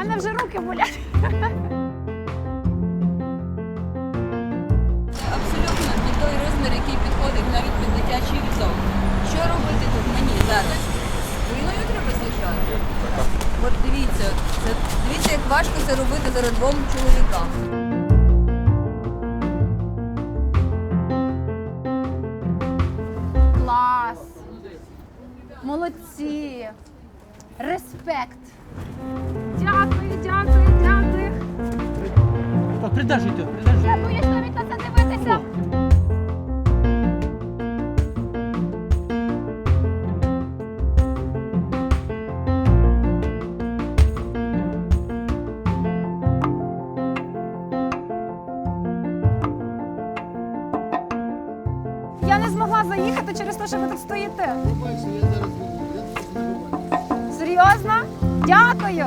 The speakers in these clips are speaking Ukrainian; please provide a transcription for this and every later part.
мене вже руки болять. Абсолютно не той розмір, який підходить навіть під дитячий візок. Що робити тут мені зараз? Спиною треба з'їжджати. От дивіться, це, дивіться, як важко це робити зараз двом чоловікам. Клас. Молодці. Респект. Придержуйте, придержуйте. Я боюсь навіть на це дивитися. Я не змогла заїхати через те, що ви тут стоїте. Серйозно? Дякую.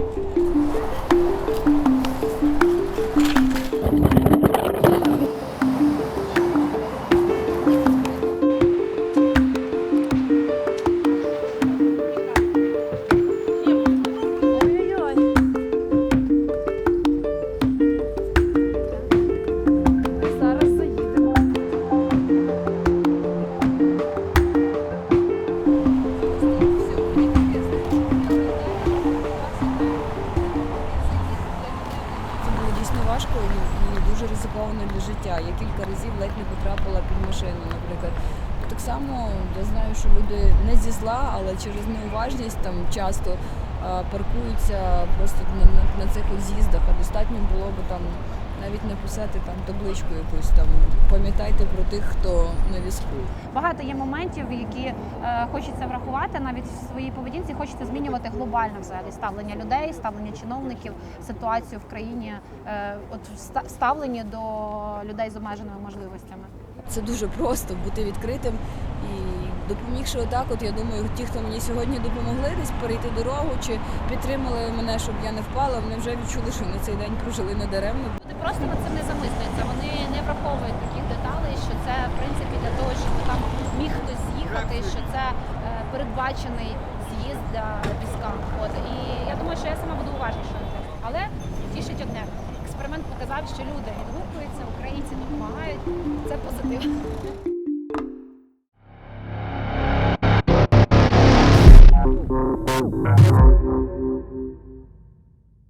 і дуже ризиковано для життя. Я кілька разів ледь не потрапила під машину, наприклад. Так само я знаю, що люди не зі зла, але через неуважність там часто паркуються просто на, на, на цих з'їздах, а достатньо було б там навіть написати там табличку якусь там пам'ятайте про тих, хто на візку. Багато є моментів, які е, хочеться врахувати навіть в своїй поведінці. Хочеться змінювати глобально взагалі ставлення людей, ставлення чиновників, ситуацію в країні, е, от ставлення до людей з обмеженими можливостями. Це дуже просто бути відкритим і допомігши отак, от я думаю, ті, хто мені сьогодні допомогли десь перейти дорогу чи підтримали мене, щоб я не впала, вони вже відчули, що на цей день прожили недаремно. Просто над цим не замислюються. Вони не враховують таких деталей, що це в принципі для того, щоб там міг хтось з'їхати, що це е, передбачений з'їзд для війська. От і я думаю, що я сама буду це. Але тішить одне. Експеримент показав, що люди відгукуються, українці допомагають. Це позитив.